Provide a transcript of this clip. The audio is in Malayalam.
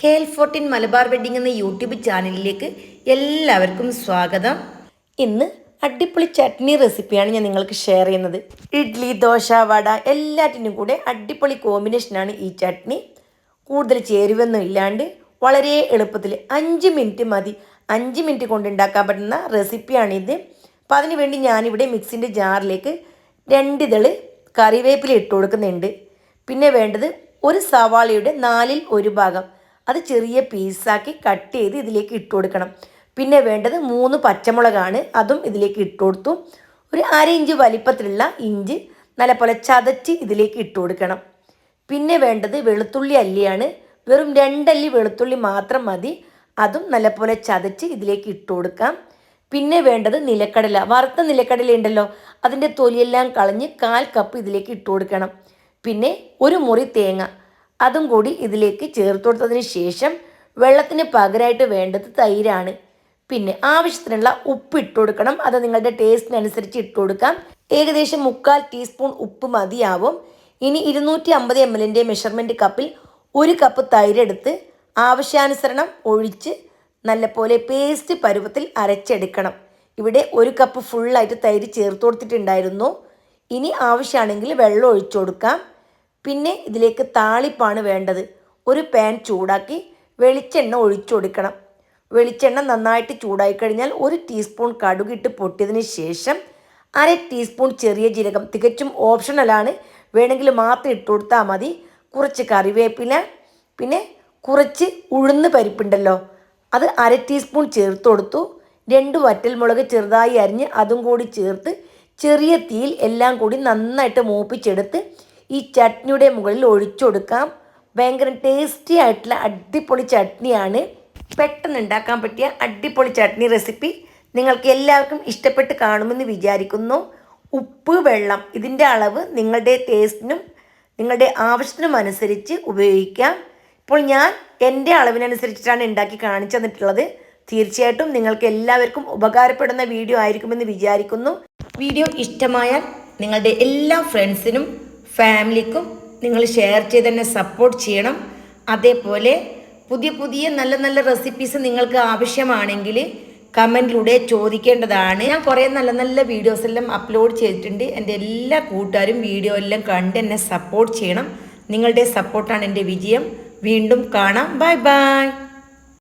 K L fourteen Malabar wedding എന്ന യൂട്യൂബ് ചാനലിലേക്ക് എല്ലാവർക്കും സ്വാഗതം. ഇന്ന് അടിപൊളി ചട്നി റെസിപ്പിയാണ് ഞാൻ നിങ്ങൾക്ക് ഷെയർ ചെയ്യുന്നത്. ഇഡ്ലി ദോശ വട എല്ലാറ്റിനും കൂടെ അടിപൊളി കോമ്പിനേഷനാണ് ഈ ചട്നി. കൂടുതൽ ചേരുവൊന്നും ഇല്ലാണ്ട് വളരെ എളുപ്പത്തിൽ അഞ്ച് മിനിറ്റ് മതി. അഞ്ച് മിനിറ്റ് കൊണ്ട് ഉണ്ടാക്കാൻ പറ്റുന്ന റെസിപ്പിയാണിത് അപ്പം അതിന് വേണ്ടി ഞാനിവിടെ മിക്സിന്റെ ജാറിലേക്ക് രണ്ടിതൾ കറിവേപ്പില ഇട്ട് കൊടുക്കുന്നുണ്ട്. പിന്നെ വേണ്ടത് ഒരു സവാളയുടെ നാലിൽ ഒരു ഭാഗം അത് ചെറിയ പീസാക്കി കട്ട് ചെയ്ത് ഇതിലേക്ക് ഇട്ട് കൊടുക്കണം. പിന്നെ വേണ്ടത് മൂന്ന് പച്ചമുളകാണ് അതും ഇതിലേക്ക് ഇട്ട് കൊടുത്തു. ഒരു അര ഇഞ്ച് വലിപ്പത്തിലുള്ള ഇഞ്ചി നല്ലപോലെ ചതച്ച് ഇതിലേക്ക് ഇട്ട് കൊടുക്കണം. പിന്നെ വേണ്ടത് വെളുത്തുള്ളി അല്ലിയാണ്. വെറും രണ്ടല്ലി വെളുത്തുള്ളി മാത്രം മതി. അതും നല്ലപോലെ ചതച്ച് ഇതിലേക്ക് ഇട്ട് കൊടുക്കാം. പിന്നെ വേണ്ടത് നിലക്കടല. വറുത്ത നിലക്കടല ഉണ്ടല്ലോ അതിന്റെ തൊലിയെല്ലാം കളഞ്ഞ് കാൽ കപ്പ് ഇതിലേക്ക് ഇട്ട് കൊടുക്കണം. പിന്നെ ഒരു മുറി തേങ്ങ. അതും കൂടി ഇതിലേക്ക് ചേർത്ത് കൊടുത്തതിന് ശേഷം വെള്ളത്തിന് പകരമായിട്ട് വേണ്ടത് തൈരാണ്. പിന്നെ ആവശ്യത്തിനുള്ള ഉപ്പ് ഇട്ട് കൊടുക്കണം. അത് നിങ്ങളുടെ ടേസ്റ്റിനനുസരിച്ച് ഇട്ട് കൊടുക്കാം. ഏകദേശം മുക്കാൽ ടീസ്പൂൺ ഉപ്പ് മതിയാവും. ഇനി ഇരുന്നൂറ്റി അമ്പത് എം എല്ലിന്റെ മെഷർമെന്റ് കപ്പിൽ ഒരു കപ്പ് തൈരെടുത്ത് ആവശ്യാനുസരണം ഒഴിച്ച് നല്ലപോലെ പേസ്റ്റ് പരുവത്തിൽ അരച്ചെടുക്കണം. ഇവിടെ ഒരു കപ്പ് ഫുള്ളായിട്ട് തൈര് ചേർത്ത് കൊടുത്തിട്ടുണ്ടായിരുന്നു. ഇനി ആവശ്യമാണെങ്കിൽ വെള്ളം ഒഴിച്ചു കൊടുക്കാം. പിന്നെ ഇതിലേക്ക് താളിപ്പാണ് വേണ്ടത്. ഒരു പാൻ ചൂടാക്കി വെളിച്ചെണ്ണ ഒഴിച്ചു കൊടുക്കണം വെളിച്ചെണ്ണ നന്നായിട്ട് ചൂടായി കഴിഞ്ഞാൽ ഒരു ടീസ്പൂൺ കടുകിട്ട് പൊട്ടിയതിന് ശേഷം അര ടീസ്പൂൺ ചെറിയ ജീരകം തികച്ചും ഓപ്ഷണലാണ് വേണമെങ്കിൽ മാത്രം ഇട്ട് കൊടുത്താൽ മതി. കുറച്ച് കറിവേപ്പില പിന്നെ കുറച്ച് ഉഴുന്ന് പരിപ്പുണ്ടല്ലോ അത് അര ടീസ്പൂൺ ചേർത്ത് കൊടുത്തു. രണ്ട് വറ്റൽമുളക് ചെറുതായി അരിഞ്ഞ് അതും കൂടി ചേർത്ത് ചെറിയ തീയിൽ എല്ലാം കൂടി നന്നായിട്ട് മൂപ്പിച്ചെടുത്ത് ഈ ചട്നിയുടെ മുകളിൽ ഒഴിച്ചു കൊടുക്കാം. ഭയങ്കര ടേസ്റ്റി ആയിട്ടുള്ള അടിപൊളി ചട്നിയാണ്. പെട്ടെന്ന് ഉണ്ടാക്കാൻ പറ്റിയ അടിപൊളി ചട്നി റെസിപ്പി നിങ്ങൾക്ക് എല്ലാവർക്കും ഇഷ്ടപ്പെട്ട് കാണുമെന്ന് വിചാരിക്കുന്നു. ഉപ്പ് വെള്ളം ഇതിന്റെ അളവ് നിങ്ങളുടെ ടേസ്റ്റിനും നിങ്ങളുടെ ആവശ്യത്തിനും അനുസരിച്ച് ഉപയോഗിക്കാം. ഇപ്പോൾ ഞാൻ എന്റെ അളവിനനുസരിച്ചിട്ടാണ് ഉണ്ടാക്കി കാണിച്ചു തന്നിട്ടുള്ളത്. തീർച്ചയായിട്ടും നിങ്ങൾക്ക് എല്ലാവർക്കും ഉപകാരപ്പെടുന്ന വീഡിയോ ആയിരിക്കുമെന്ന് വിചാരിക്കുന്നു. വീഡിയോ ഇഷ്ടമായാൽ നിങ്ങളുടെ എല്ലാ ഫ്രണ്ട്സിനും ഫാമിലിക്കും നിങ്ങൾ ഷെയർ ചെയ്ത് തന്നെ സപ്പോർട്ട് ചെയ്യണം. അതേപോലെ പുതിയ പുതിയ നല്ല നല്ല റെസിപ്പീസ് നിങ്ങൾക്ക് ആവശ്യമാണെങ്കിൽ കമന്റിലൂടെ ചോദിക്കേണ്ടതാണ്. ഞാൻ കുറേ നല്ല നല്ല വീഡിയോസ് എല്ലാം അപ്ലോഡ് ചെയ്തിട്ടുണ്ട്. എന്റെ എല്ലാ കൂട്ടുകാരും വീഡിയോ എല്ലാം കണ്ട് എന്നെ സപ്പോർട്ട് ചെയ്യണം. നിങ്ങളുടെ സപ്പോർട്ടാണ് എന്റെ വിജയം. വീണ്ടും കാണാം. Bye bye